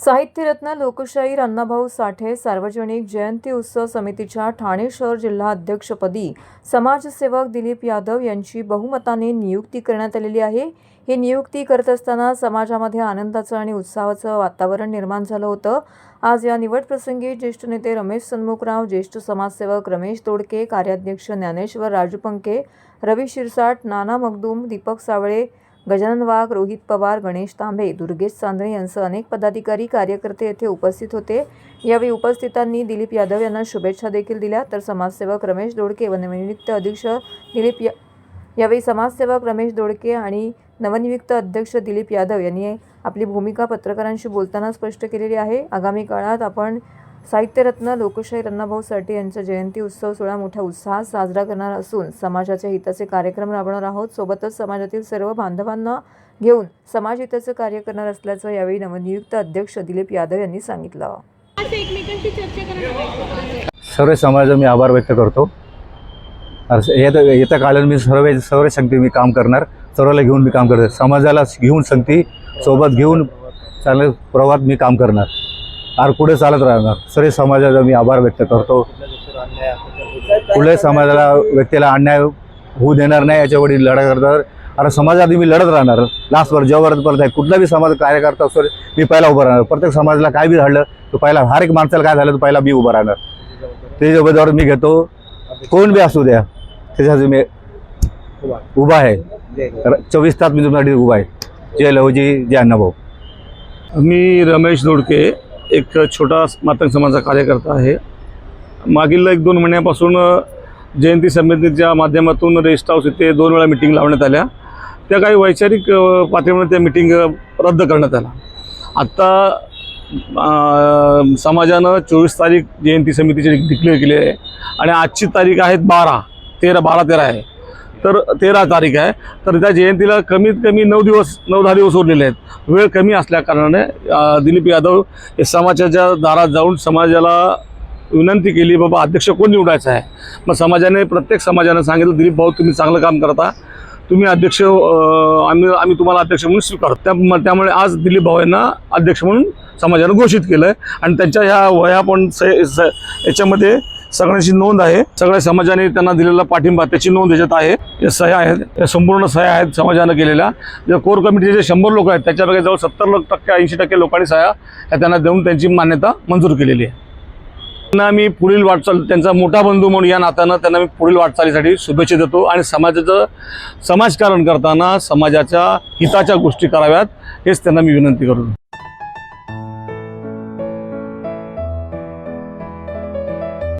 साहित्यरत्न लोकशाहीर अण्णाभाऊ साठे सार्वजनिक जयंती उत्सव समितीच्या ठाणे शहर जिल्हा अध्यक्षपदी समाजसेवक दिलीप यादव यांची बहुमताने नियुक्ती करण्यात आलेली आहे. ही नियुक्ती करत असताना समाजामध्ये आनंदाचं आणि उत्साहाचं वातावरण निर्माण झालं होतं. आज या निवड प्रसंगी ज्येष्ठ नेते रमेश सन्मुखराव ज्येष्ठ समाजसेवक रमेश तोडके कार्याध्यक्ष ज्ञानेश्वर राजूपंके रवी शिरसाट नाना मगदूम दीपक सावळे गजानन वाघ रोहित पवार गणेश तांबे दुर्गेश चांदणे यांसह अनेक पदाधिकारी कार्यकर्ते येथे उपस्थित होते. यावेळी उपस्थितांनी दिलीप यादव यांना शुभेच्छा देखील दिल्या. तर समाजसेवक रमेश दोडके व नवनियुक्त अध्यक्ष दिलीप या यावेळी समाजसेवक रमेश दोडके आणि नवनियुक्त अध्यक्ष दिलीप यादव यांनी आपली भूमिका पत्रकारांशी बोलताना स्पष्ट केलेली आहे. आगामी काळात आपण साहित्यरत्न लोकशाही अण्णाभाऊ साठे यांचा जयंती उत्सव सोहळा मोठ्या उत्साहात साजरा करणार असून समाजाच्या हिताचे कार्यक्रम राबवणार आहोत. सोबतच समाजातील सर्व बांधवांना घेऊन समाजहिताचं कार्य करणार असल्याचं यावेळी नवनियुक्त अध्यक्ष दिलीप यादव यांनी सांगितलं. सर्व समाजाचा मी आभार व्यक्त करतो. अस- येत्या येत्या काळात मी सर्व सर्व शक्ती मी काम करणार. सर्वाला घेऊन मी काम करणार. समाजाला घेऊन शक्ती सोबत घेऊन चांगल्या प्रवाहात मी काम करणार. आर पुढे चालत राहणार. सर्व समाजाचा मी आभार व्यक्त करतो. कुठल्याही समाजाला व्यक्तीला अन्याय होऊ देणार नाही याच्यावर लढा करणार अरे समाजात मी लढत राहणार. लास्टवर जेव्हापर्यंत परत आहे कुठला बी समाज कार्यकर्ता असतो मी पहिला उभं राहणार. प्रत्येक समाजाला काय बी झालं तर पहिला हर एक माणसाला काय झालं तर पहिला मी उभं राहणार. ते मी घेतो कोण बी असू द्या त्याच्यासाठी मी उभा आहे. चोवीस तास मी तुमच्यासाठी उभा आहे. जय लहुजी जय अण्णाभाऊ. मी रमेश दोडके. एक छोटा मातंग समाजाचा कार्यकर्ता आहे. मागील एक दोन महिन्यापासून जयंती समितीच्या माध्यमातून रेस्ट हाऊस इथे दोन वेळा मिटिंग लावण्यात आल्या. त्या काही वैचारिक पातळीवर त्या मिटिंग रद्द करण्यात आल्या आत्ता समाजानं चोवीस तारीख जयंती समितीची डिक्लेअर केली आहे. आणि आजची तारीख आहेत बारा तेरा बारा तेरा आहे. तर तेरा तारीख आहे. तर त्या जयंतीला कमीत कमी नऊ दिवस नऊ दहा दिवस उरलेले आहेत. वेळ कमी असल्या कारणाने दिलीप यादव हे समाजाच्या दारात जाऊन समाजाला विनंती केली बाबा अध्यक्ष कोण निवडायचं आहे? मग समाजाने प्रत्येक समाजाने सांगितलं दिलीप भाऊ तुम्ही चांगलं काम करता. तुम्ही अध्यक्ष आम्ही आम्ही तुम्हाला अध्यक्ष म्हणून स्वीकारतो त्या त्यामुळे आज दिलीप भाऊ यांना अध्यक्ष म्हणून समाजानं घोषित केलं आहे आणि त्यांच्या ह्या वया पण स- याच्यामध्ये सगळ्यांची नोंद आहे. सगळ्या समाजाने त्यांना दिलेला पाठिंबा त्याची नोंद याच्यात आहे. या सह्या आहेत या संपूर्ण सह्या आहेत समाजानं केलेल्या. ज्या कोर कमिटीचे जे शंभर लोक आहेत त्याच्यापैकी जवळ सत्तर टक्के ऐंशी टक्के लोकांनी सह्या या त्यांना देऊन त्यांची मान्यता मंजूर केलेली आहे. त्यांना मी पुढील वाटचाल त्यांचा मोठा बंधू म्हणून या नात्यानं त्यांना मी पुढील वाटचालीसाठी शुभेच्छा देतो आणि समाजाचं समाजकारण करताना समाजाच्या हिताच्या गोष्टी कराव्यात हेच त्यांना मी विनंती करतो